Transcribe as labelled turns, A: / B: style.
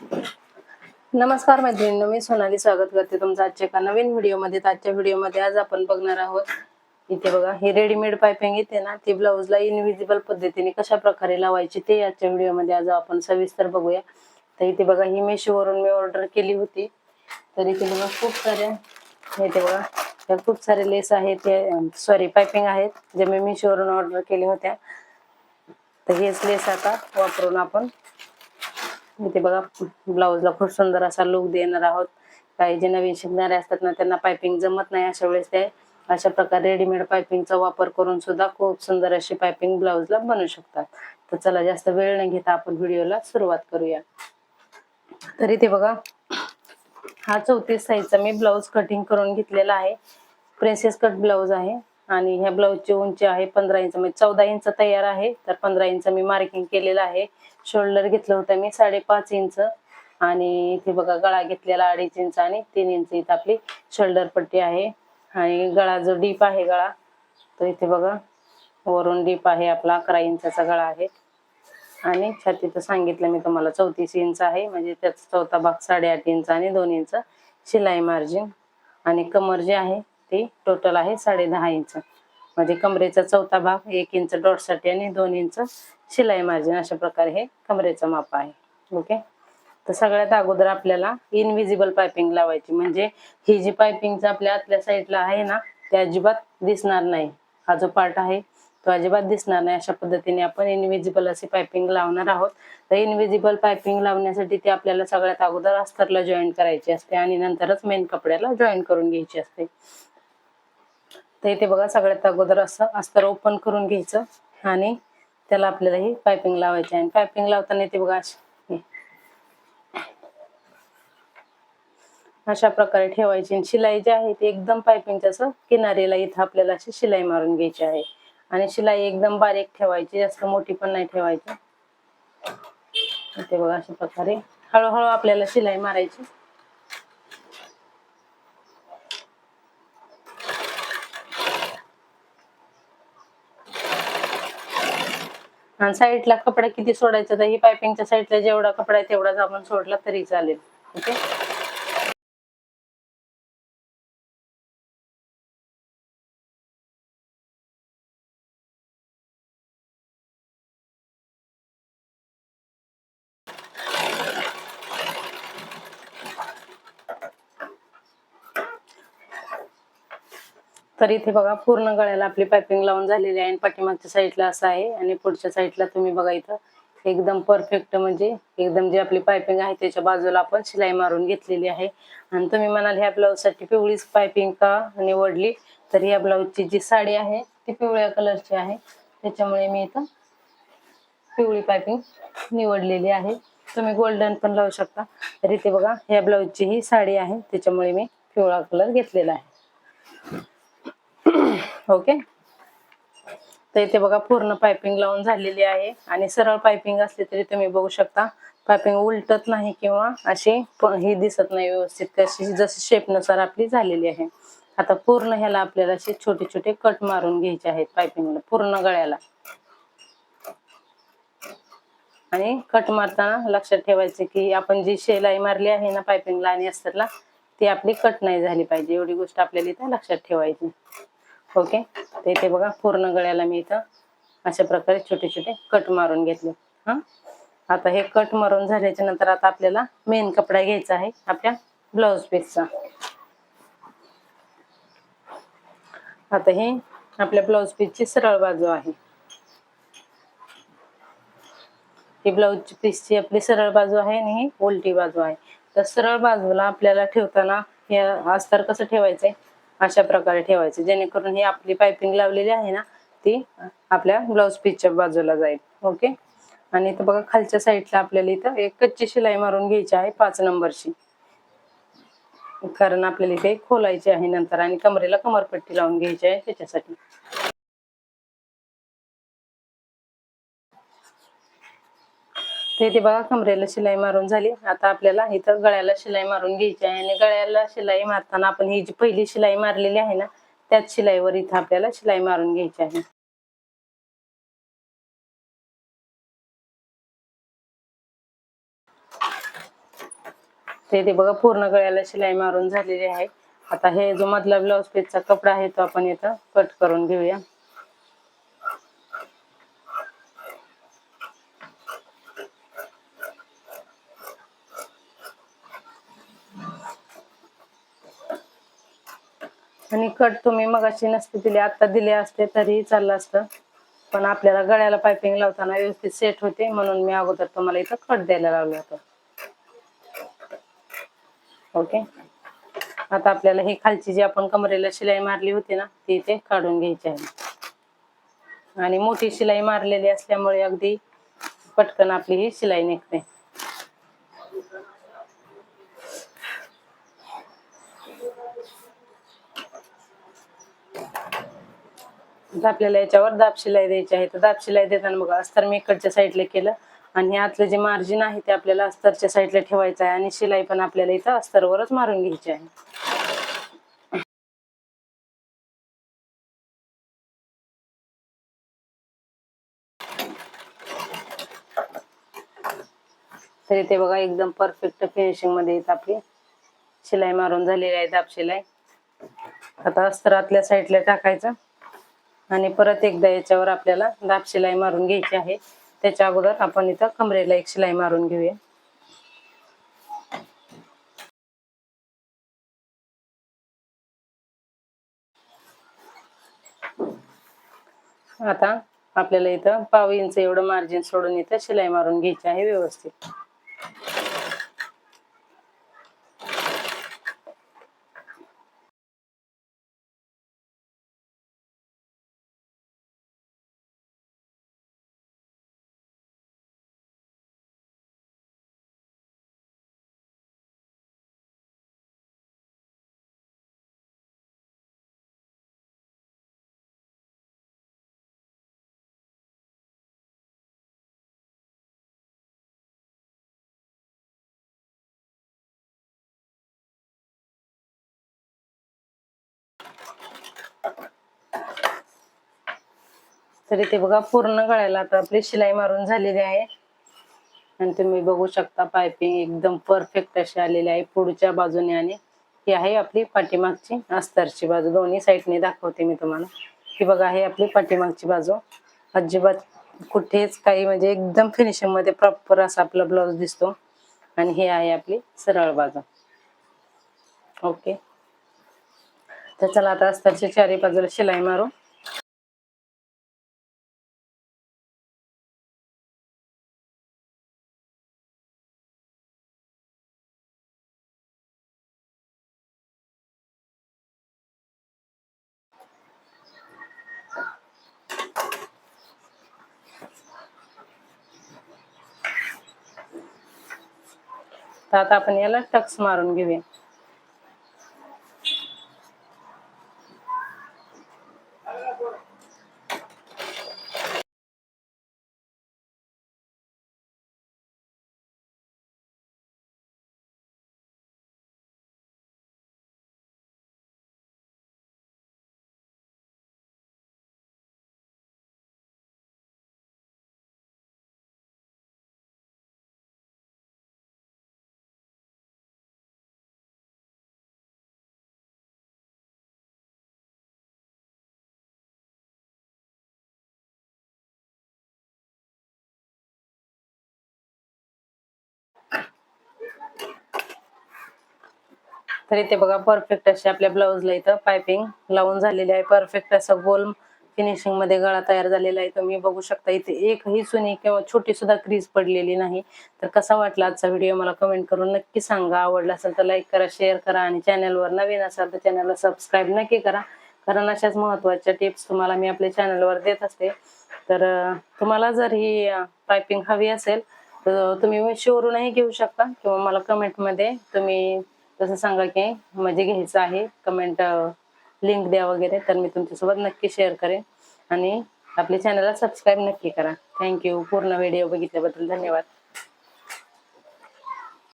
A: नमस्कार मैत्रिणींनो मी सोनाली स्वागत करते तुमचं आजच्या एका नवीन व्हिडिओमध्ये. आजच्या व्हिडिओमध्ये आज आपण बघणार आहोत इथे बघा ही रेडीमेड पायपिंग येते ना ती ब्लाऊजला इनव्हिजिबल पद्धतीने कशा प्रकारे लावायची ते आजच्या व्हिडिओमध्ये आज आपण सविस्तर बघूया. तर इथे बघा ही मेशोवरून मी ऑर्डर केली होती. तर इथे बघा खूप साऱ्या इथे बघा त्या खूप सारे लेस आहेत सॉरी पायपिंग आहेत जे मी मेशोवरून ऑर्डर केल्या होत्या. तर हेच लेस आता वापरून आपण इथे बघा ब्लाऊजला खूप सुंदर असा लुक देणार आहोत. काही जे नवीन शिकणारे असतात ना त्यांना पायपिंग जमत नाही अशा वेळेस ते. अशा प्रकारे रेडीमेड पायपिंगचा वापर करून सुद्धा खूप सुंदर अशी पायपिंग ब्लाऊजला बनवू शकतात. तर चला जास्त वेळ न घेता आपण व्हिडिओला सुरुवात करूया. तर इथे बघा हा चौतीस साईजचा मी ब्लाऊज कटिंग करून घेतलेला आहे. प्रिन्सेस कट ब्लाऊज आहे. आणि ह्या ब्लाऊजची उंची आहे पंधरा इंच. म्हणजे चौदा इंच तयार आहे. तर पंधरा इंच मी मार्किंग केलेलं आहे. शोल्डर घेतलं होतं मी साडेपाच इंच. आणि इथे बघा गळा घेतलेला अडीच इंच आणि तीन इंच इथं आपली शोल्डर पट्टी आहे. आणि गळा जो डीप आहे गळा तो इथे बघा वरून डीप आहे आपला अकरा इंचाचा गळा आहे. आणि छातीचं सांगितलं मी तुम्हाला चौतीस इंच आहे. म्हणजे त्याचा चौथा भाग साडेआठ इंच आणि दोन इंच शिलाई मार्जिन आणि कमर जे आहे ते टोटल आहे साडे दहा इंच. म्हणजे कमरेचा चौथा भाग एक इंच डॉटसाठी आणि दोन इंच शिलाई मार्जिन अशा प्रकारे हे कमरेचं माप आहे. ओके तर सगळ्यात अगोदर आपल्याला इनविजिबल पायपिंग लावायची. म्हणजे ही जी पायपिंगचं आपल्या आतल्या साईडला आहे ना ते अजिबात दिसणार नाही. हा जो पार्ट आहे तो अजिबात दिसणार नाही. अशा पद्धतीने आपण इनविजिबल अशी पायपिंग लावणार आहोत. तर इनविजिबल पायपिंग लावण्यासाठी ती आपल्याला सगळ्यात अगोदर अस्तरला जॉईन करायची असते आणि नंतरच मेन कपड्याला जॉईन करून घ्यायची असते. तर इथे बघा सगळ्यात अगोदर असं अस्तर ओपन करून घ्यायचं आणि त्याला आपल्याला ही पायपिंग लावायची आणि पायपिंग लावताना इथे बघा अशी अशा प्रकारे ठेवायची आणि शिलाई जी आहे ती एकदम पायपिंगच्या असं किनारीला इथं आपल्याला अशी शिलाई मारून घ्यायची आहे. आणि शिलाई एकदम बारीक ठेवायची जास्त मोठी पण नाही ठेवायची. इथे बघा अशा प्रकारे हळूहळू आपल्याला शिलाई मारायची. आणि साईडला कपडा किती सोडायचा तर ही पायपिंगच्या साईडला जेवढा कपडा आहे तेवढाच आपण सोडला तरी चालेल. ओके? तर इथे बघा पूर्ण गळ्याला आपली पायपिंग लावून झालेली आहे आणि पाठीमागच्या साईडला असं आहे आणि पुढच्या साईडला तुम्ही बघा इथं एकदम परफेक्ट म्हणजे एकदम जी आपली पायपिंग आहे त्याच्या बाजूला आपण शिलाई मारून घेतलेली आहे. आणि तुम्ही म्हणाल ह्या ब्लाऊजसाठी पिवळीच पायपिंग का निवडली? तर ह्या ब्लाऊजची जी साडी आहे ती पिवळ्या कलरची आहे. त्याच्यामुळे मी इथं पिवळी पायपिंग निवडलेली आहे. तुम्ही गोल्डन पण लावू शकता. तर इथे बघा ह्या ब्लाऊजची ही साडी आहे. त्याच्यामुळे मी पिवळा कलर घेतलेला आहे. ओके? तर इथे बघा पूर्ण पायपिंग लावून झालेली आहे. आणि सरळ पायपिंग असली तरी तुम्ही बघू शकता पायपिंग उलटत नाही किंवा अशी ही दिसत नाही व्यवस्थित. कशी जशी शेपनुसार आपली झालेली आहे. आता पूर्ण ह्याला आपल्याला असे छोटे छोटे कट मारून घ्यायचे आहेत पायपिंगला पूर्ण गळ्याला. आणि कट मारताना लक्षात ठेवायचे की आपण जी शिलाई मारली आहे ना पायपिंगला आणि अस्तरला ती आपली कट नाही झाली पाहिजे. एवढी गोष्ट आपल्याला इथं लक्षात ठेवायची. हो ओके तर इथे बघा पूर्ण गळ्याला मी इथं अशा प्रकारे छोटे छोटे कट मारून घेतले. हा? आता हे कट मारून झाल्याच्यानंतर आता आपल्याला मेन कपडा घ्यायचा आहे आपल्या ब्लाउज पीसचा आता हे आपल्या ब्लाउज पीसची सरळ बाजू आहे. ही ब्लाऊज पीसची आपली सरळ बाजू आहे आणि ही उलटी बाजू आहे. तर सरळ बाजूला आपल्याला ठेवताना हे अस्तर कसं ठेवायचंय? अशा प्रकारे ठेवायचं. जेणेकरून ही आपली पायपिंग लावलेली आहे ना ती आपल्या ब्लाऊज पीसच्या बाजूला जाईल. ओके आणि इथं बघा खालच्या साईडला आपल्याला इथं एक कच्ची शिलाई मारून घ्यायची आहे पाच नंबरची. कारण आपल्याला इथे खोलायची आहे नंतर आणि कमरेला कमरपट्टी लावून घ्यायची आहे त्याच्यासाठी. ते इथे बघा कमरेला शिलाई मारून झाली. आता आपल्याला इथं गळ्याला शिलाई मारून घ्यायची आहे आणि गळ्याला शिलाई मारताना आपण ही जी पहिली शिलाई मारलेली आहे ना त्याच शिलाईवर इथं आपल्याला शिलाई मारून घ्यायची आहे. ते ते बघा पूर्ण गळ्याला शिलाई मारून झालेली आहे. आता हे जो मधला ब्लाउज पीसचा कपडा आहे तो आपण इथं कट करून घेऊया. आणि कट तुम्ही मगाशी नसते दिले आता दिले असते तरीही चाललं असतं. पण आपल्याला गळ्याला पायपिंग लावताना व्यवस्थित सेट होते म्हणून मी अगोदर तुम्हाला इथं कट द्यायला लावलं होतं. ओके आता आपल्याला ही खालची जी आपण कमरेला शिलाई मारली होती ना ती इथे काढून घ्यायची आहे. आणि मोठी शिलाई मारलेली असल्यामुळे अगदी पटकन आपली ही शिलाई निघते. आपल्याला याच्यावर दाब शिलाई द्यायची आहे. तर दाब शिलाई देताना बघा अस्तर मी इकडच्या साईडला केलं आणि आतलं जे मार्जिन आहे ते आपल्याला अस्तरच्या साईडला ठेवायचं आहे आणि शिलाई पण आपल्याला इथं अस्तरवरच मारून घ्यायची आहे. तरी ते बघा एकदम परफेक्ट फिनिशिंगमध्ये येत आपली शिलाई मारून झालेली आहे दाब शिलाई. आता अस्तर आतल्या साईडला टाकायचं. आणि परत एकदा याच्यावर आपल्याला दाब शिलाई मारून घ्यायची आहे. त्याच्या अगोदर आपण इथं कमरेला एक शिलाई मारून घेऊया. आता आपल्याला इथं पाव इंच एवढं मार्जिन सोडून इथं शिलाई मारून घ्यायची आहे व्यवस्थित. तरी ते बघा पूर्ण गळ्याला आता आपली शिलाई मारून झालेली आहे. आणि तुम्ही बघू शकता पायपिंग एकदम परफेक्ट अशी आलेली आहे पुढच्या बाजूने आणि ही आहे आपली पाठीमागची अस्तरची बाजू. दोन्ही साईडने दाखवते मी तुम्हाला. ही बघा आहे आपली पाठीमागची बाजू. अजिबात कुठेच काही म्हणजे एकदम फिनिशिंगमध्ये प्रॉपर असा आपला ब्लाऊज दिसतो. आणि ही आहे आपली सरळ बाजू. ओके तर चला आता अस्तरच्या चारी बाजूला शिलाई मारू. तर आता आपण याला टक्स मारून घेऊया. तर इथे बघा परफेक्ट अशी आपल्या ब्लाऊजला इथं पायपिंग लावून झालेली आहे. परफेक्ट असं गोल फिनिशिंगमध्ये गळा तयार झालेला आहे. तुम्ही बघू शकता इथे एकही सुनी किंवा छोटी सुद्धा क्रीज पडलेली नाही. तर कसा वाटला आजचा व्हिडिओ मला कमेंट करून नक्की सांगा. आवडला असेल तर लाईक करा शेअर करा आणि चॅनलवर नवीन असाल तर चॅनलला सबस्क्राईब नक्की करा. कारण अशाच महत्त्वाच्या टिप्स तुम्हाला मी आपल्या चॅनलवर देत असते. तर तुम्हाला जर ही पायपिंग हवी असेल तर तुम्ही शोरूनही घेऊ शकता किंवा मला कमेंटमध्ये तुम्ही तसं सांगा की म्हणजे घ्यायचं आहे. कमेंट लिंक द्या वगैरे तर मी तुमच्यासोबत नक्की शेअर करेन. आणि आपल्या चॅनलला सबस्क्राईब नक्की करा. थँक्यू पूर्ण व्हिडिओ बघितल्याबद्दल धन्यवाद.